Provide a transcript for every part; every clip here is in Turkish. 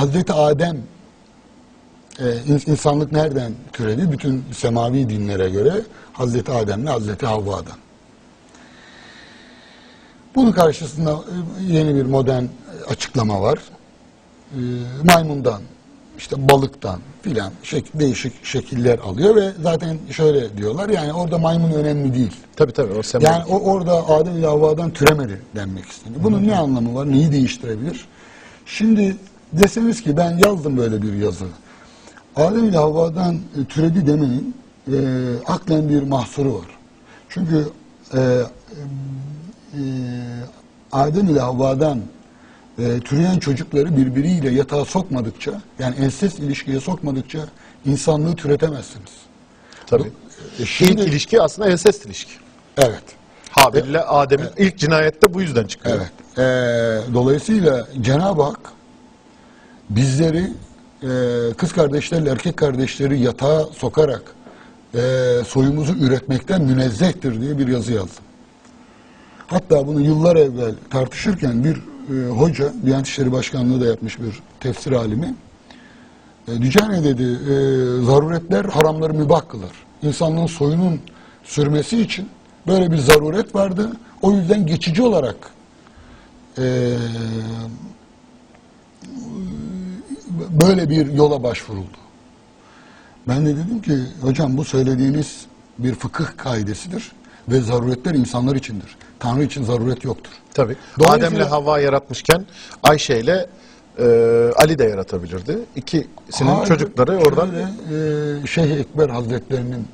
Hazreti Adem e, ins- insanlık nereden türedi? Bütün semavi dinlere göre Hazreti Adem'le Hazreti Havva'dan. Bunun karşısında e, yeni bir modern açıklama var. E, maymundan, işte balıktan filan şek- değişik şekiller alıyor ve zaten şöyle diyorlar yani orada maymun önemli değil. Tabii tabii o sembol. Yani o orada Adem ile Havva'dan türemedi denmek isteniyor. Bunun ne anlamı var? Neyi değiştirebilir? Şimdi deseniz ki ben yazdım böyle bir yazı. Adem ile Havva'dan e, türedi demenin e, aklen bir mahsuru var. Çünkü e, e, Adem ile Havva'dan e, türeyen çocukları birbiriyle yatağa sokmadıkça, yani ensest ilişkiye sokmadıkça insanlığı türetemezsiniz. tabii. E, şimdi, İlk ilişki aslında ensest ilişki. evet. Habil ile Adem'in ilk cinayette bu yüzden çıkıyor. Evet. Ee, dolayısıyla Cenab-ı Hak bizleri e, kız kardeşlerle erkek kardeşleri yatağa sokarak e, soyumuzu üretmekten münezzehtir diye bir yazı yazdım. Hatta bunu yıllar evvel tartışırken bir e, hoca, Diyanet İşleri Başkanlığı da yapmış bir tefsir alimi, e, Dücane dedi, e, zaruretler haramları mübah kılar. İnsanlığın soyunun sürmesi için böyle bir zaruret vardı. O yüzden geçici olarak e, böyle bir yola başvuruldu. Ben de dedim ki hocam bu söylediğiniz bir fıkıh kaidesidir ve zaruretler insanlar içindir. Tanrı için zaruret yoktur. Dolayısıyla- Adem'le Havva yaratmışken Ayşe ile e, Ali de yaratabilirdi. İkisinin Hayır, çocukları oradan şöyle, e, Şeyh Ekber Hazretlerinin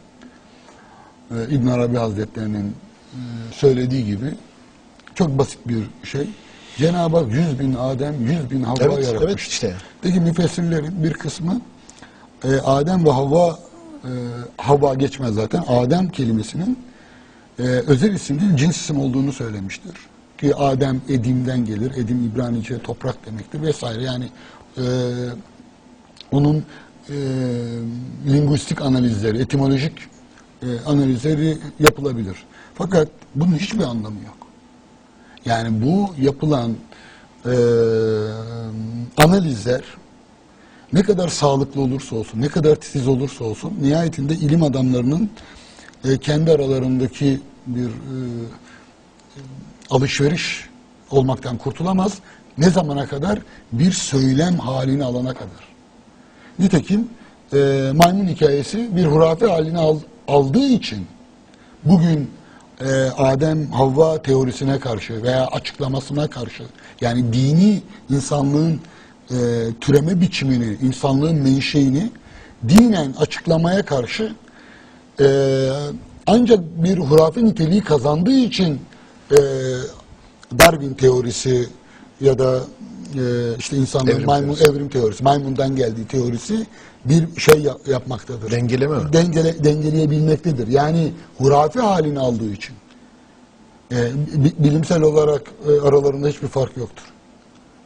e, İbn Arabi Hazretlerinin e, söylediği gibi çok basit bir şey. Cenab-ı Hak 100 bin Adem, 100 bin Havva Evet, yaratmış. evet işte. Peki müfessirlerin bir kısmı e, Adem ve Havva e, Havva geçmez zaten. Adem kelimesinin e, özel değil cins isim olduğunu söylemiştir. Ki Adem Edim'den gelir. Edim İbranice toprak demektir vesaire. Yani e, onun e, lingüistik analizleri, etimolojik e, analizleri yapılabilir. Fakat bunun hiçbir anlamı yok. Yani bu yapılan e, analizler ne kadar sağlıklı olursa olsun, ne kadar titiz olursa olsun, nihayetinde ilim adamlarının e, kendi aralarındaki bir e, alışveriş olmaktan kurtulamaz. Ne zamana kadar? Bir söylem halini alana kadar. Nitekim e, maymun hikayesi bir hurafe halini al- aldığı için bugün e, Adem Havva teorisine karşı veya açıklamasına karşı yani dini insanlığın e, türeme biçimini, insanlığın menşeini dinen açıklamaya karşı e, ancak bir hurafe niteliği kazandığı için e, Darwin teorisi ya da e, işte insanlığın Evrim maymun teorisi. evrim teorisi, maymundan geldiği teorisi bir şey ya- yapmaktadır. Dengeleme mi? Dengele, dengeleyebilmektedir. Yani hurafe halini aldığı için. E, bi- bilimsel olarak e, aralarında hiçbir fark yoktur.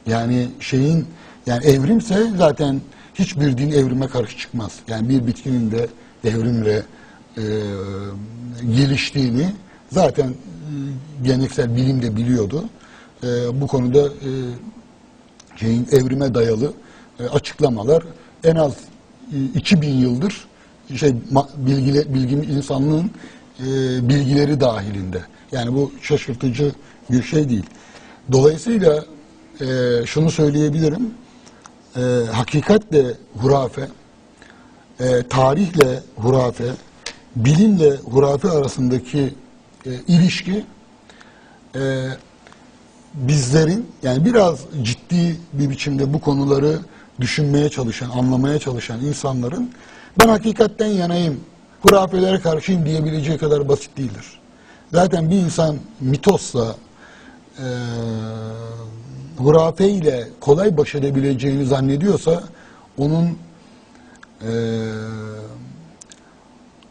Yani şeyin yani evrimse zaten hiçbir din evrime karşı çıkmaz. Yani bir bitkinin de evrimle e, geliştiğini zaten e, geleneksel bilim de biliyordu. E, bu konuda e, şeyin evrime dayalı e, açıklamalar en az e, 2000 yıldır şey bilgile, bilgim insanlığın e, bilgileri dahilinde. Yani bu şaşırtıcı bir şey değil. Dolayısıyla e, şunu söyleyebilirim. E, hakikatle hurafe, e, tarihle hurafe, bilimle hurafe arasındaki e, ilişki e, bizlerin yani biraz ciddi bir biçimde bu konuları düşünmeye çalışan, anlamaya çalışan insanların ben hakikatten yanayım, hurafelere karşıyım diyebileceği kadar basit değildir. Zaten bir insan mitosla, e, hurafe ile kolay baş edebileceğini zannediyorsa onun e,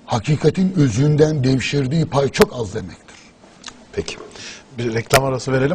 hakikatin özünden devşirdiği pay çok az demektir. Peki. Bir reklam arası verelim.